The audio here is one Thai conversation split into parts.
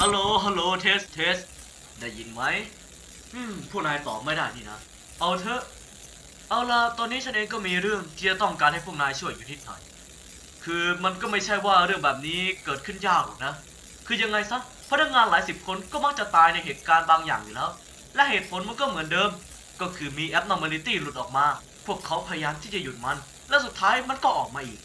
ฮัลโหล ฮัลโหล เทส เทส ได้ยินไหมอืมผู้นายตอบไม่ได้นี่นะ เอาเถอะ เอาละตอนนี้ฉันเองก็มีเรื่องที่จะต้องการให้พวกนายช่วยอยู่นิดหน่อย คือมันก็ไม่ใช่ว่าเรื่องแบบนี้เกิดขึ้นยากหรอกนะ คือยังไงซะ พนักงานหลายสิบคนก็มักจะตายในเหตุการณ์บางอย่างอยู่แล้ว และเหตุผลมันก็เหมือนเดิม ก็คือมี abnormality หลุดออกมา พวกเขาพยายามที่จะหยุดมัน และสุดท้ายมันก็ออกมาอีก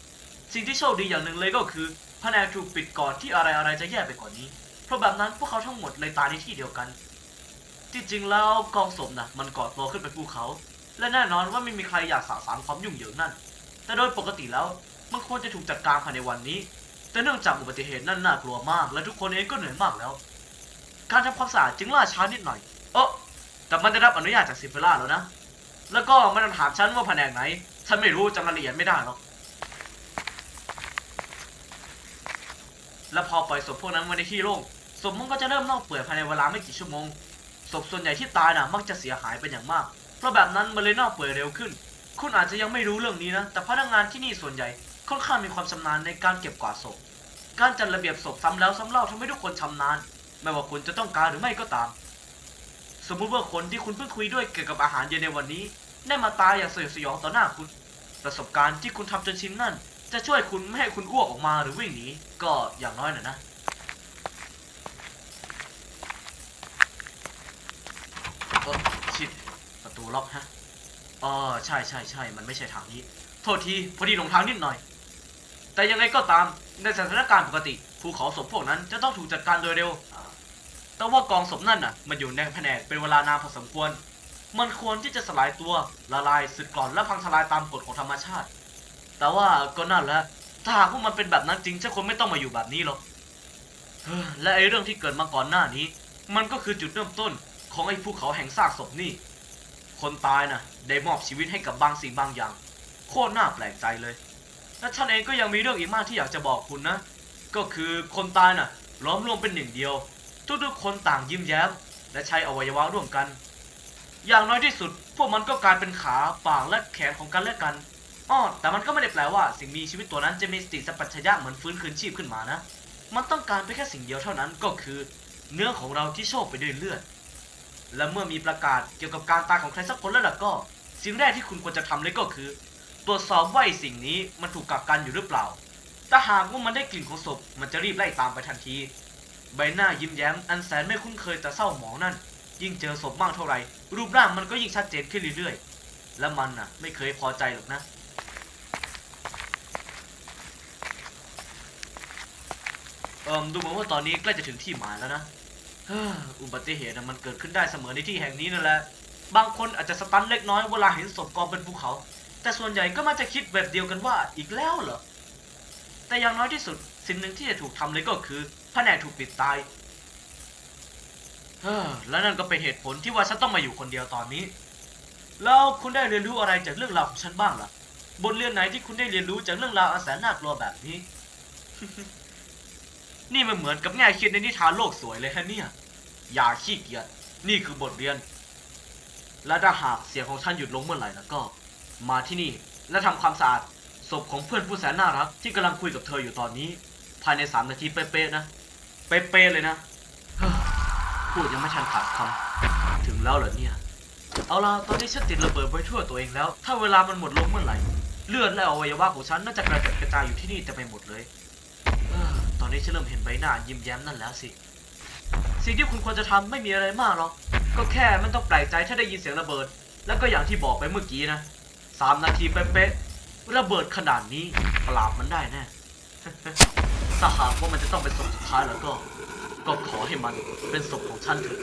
สิ่งที่โชคดีอย่างหนึ่งเลยก็คือแผนกถูกปิดก่อนที่อะไรอะไรจะแย่ไปกว่านี้ ราะแบบนั้นพวกเขาทั้งหมดเลยตายในที่เดียวกันที่จริงแล้วกองศพนะมันก่อตัวขึ้นเป็นภูเขา และแน่นอนว่าไม่มีใครอยากสะสางความยุ่งเหยิงนั่น แต่โดยปกติแล้วมันควรจะถูกจัดการภายในวันนี้ แต่เนื่องจากอุบัติเหตุนั่นน่ากลัวมาก และทุกคนเองก็เหนื่อยมากแล้ว การทำความสะอาดจึงล่าช้านิดหน่อย เออแต่มันได้รับอนุญาตจากซิฟเฟล่าแล้วนะ แล้วก็ไม่ต้องถามฉันว่าแผนกไหน ฉันไม่รู้จำรายละเอียดไม่ได้หรอก และพอปล่อยศพพวกนั้นไว้ในที่โล่ง ศพมันก็จะเริ่มเน่าเปื่อยภายในเวลาไม่กี่ชั่วโมง ศพส่วนใหญ่ที่ตายน่ะมักจะเสียหายเป็นอย่างมาก เพราะแบบนั้นมันเลยเน่าเปื่อยเร็วขึ้น คุณอาจจะยังไม่รู้เรื่องนี้นะ แต่พนักงานที่นี่ส่วนใหญ่ค่อนข้างมีความชำนาญในการเก็บกวาดศพ การจัดระเบียบศพซ้ำแล้วซ้ำเล่าทำให้ทุกคนชำนาญ ไม่ว่าคุณจะต้องการหรือไม่ก็ตาม สมมุติว่าคนที่คุณเพิ่งคุยด้วยเกี่ยวกับอาหารเย็นในวันนี้ ได้มาตายอย่างสยดสยองต่อหน้าคุณ ประสบการณ์ที่คุณทำจนชินนั่น จะช่วยคุณไม่ให้คุณอ้วกออกมาหรือวิ่งหนีก็อย่างน้อยน่ะนะ เออชิดประตูล็อกฮะอ๋อใช่ใช่ใช่มันไม่ใช่ทางนี้ โทษทีพอดีหลงทางนิดหน่อย แต่ยังไงก็ตามในสถานการณ์ปกติภูเขาศพพวกนั้นจะต้องถูกจัดการโดยเร็ว แต่ว่ากองศพนั่นน่ะ มันอยู่ในแผนกเป็นเวลานานพอสมควร มันควรที่จะสลายตัวละลายสึกก่อนและพังทลายตามกฎของธรรมชาติ แต่ว่าก็นั่นแหละถ้าหากว่ามันเป็นแบบนั้นจริงฉันคงไม่ต้องมาอยู่แบบนี้หรอกและไอ้เรื่องที่เกิดมาก่อนหน้านี้ มันก็คือจุดเริ่มต้น ของไอ้ภูเขาแห่งซากศพนี่ คนตายน่ะได้มอบชีวิตให้กับบางสิ่งบางอย่าง โคตรน่าแปลกใจเลย และฉันเองก็ยังมีเรื่องอีกมากที่อยากจะบอกคุณนะ ก็คือคนตายน่ะล้อมรวมเป็นหนึ่งเดียว ทุกๆคนต่างยิ้มแย้ม และใช้อวัยวะร่วมกัน อย่างน้อยที่สุด พวกมันก็กลายเป็นขาปากและแขนของกันและกันอ้อแต่มันก็ไม่ได้แปลว่าสิ่งมีชีวิตตัวนั้นจะมีสติสัมปชัญญะเหมือนฟื้นคืนชีพขึ้นมานะ มันต้องการไปแค่สิ่งเดียวเท่านั้นก็คือ เนื้อของเราที่โชคไปด้วยเลือด และเมื่อมีประกาศเกี่ยวกับการตายของใครสักคนแล้วล่ะก็ สิ่งแรกที่คุณควรจะทำเลยก็คือ ตรวจสอบว่าไอ้สิ่งนี้มันถูกกักกันอยู่หรือเปล่า ถ้าหากว่ามันได้กลิ่นของศพมันจะรีบไล่ตามไปทันที ใบหน้ายิ้มแย้มอันแสนไม่คุ้นเคยแต่เศร้าหมองนั่น ยิ่งเจอศพมากเท่าไหร่รูปร่างมันก็ยิ่งชัดเจนขึ้นเรื่อยๆ และมันน่ะไม่เคยพอใจหรอกนะเอิมดูเหมือนว่าตอนนี้ใกล้จะถึงที่หมายแล้วนะ อุบัติเหตุน่ะมันเกิดขึ้นได้เสมอในที่แห่งนี้นั่นแหละ บางคนอาจจะสตันเล็กน้อยเวลาเห็นศพกองเป็นภูเขา แต่ส่วนใหญ่ก็มักจะคิดแบบเดียวกันว่าอีกแล้วเหรอ แต่อย่างน้อยที่สุดสิ่งหนึ่งที่จะถูกทำเลยก็คือแผนกถูกปิดตายเฮ้อและนั่นก็เป็นเหตุผลที่ว่าฉันต้องมาอยู่คนเดียวตอนนี้ แล้วคุณได้เรียนรู้อะไรจากเรื่องราวของฉันบ้างล่ะ บทเรียนไหนที่คุณได้เรียนรู้จากเรื่องราวอันแสนน่ากลัวแบบนี้ นี่มันเหมือนกับแง่คิดในนิทานโลกสวยเลยฮะเนี่ย อย่าขี้เกียจ นี่คือบทเรียน และถ้าหากเสียงของท่านหยุดลงเมื่อไหร่แล้วก็ มาที่นี่และทำความสะอาดศพของเพื่อนผู้แสนน่ารักที่กำลังคุยกับเธออยู่ตอนนี้ ภายในสามนาทีเป๊ะๆนะ เป๊ะๆเลยนะพูดยังไม่ทันขาดคำถึงแล้วเหรอเนี่ย เอาล่ะตอนนี้ฉันติดระเบิดไว้ทั่วตัวเองแล้ว ถ้าเวลามันหมดลงเมื่อไหร่ เลือดและอวัยวะของฉันน่าจะกระจัดกระจายอยู่ที่นี่เต็มไปหมดเลย ตอนนี้ฉันเริ่มเห็นใบหน้ายิ้มแย้มนั่นแล้วสิ สิ่งที่คุณควรจะทำไม่มีอะไรมากหรอก ก็แค่ไม่ต้องแปลกใจถ้าได้ยินเสียงระเบิด แล้วก็อย่างที่บอกไปเมื่อกี้นะสามนาทีเป๊ะๆระเบิดขนาดนี้ปราบมันได้แน่ถ้าหากว่ามันจะต้องเป็นศพสุดท้ายแล้วก็ ก็ขอให้มันเป็นศพของฉันเถอะ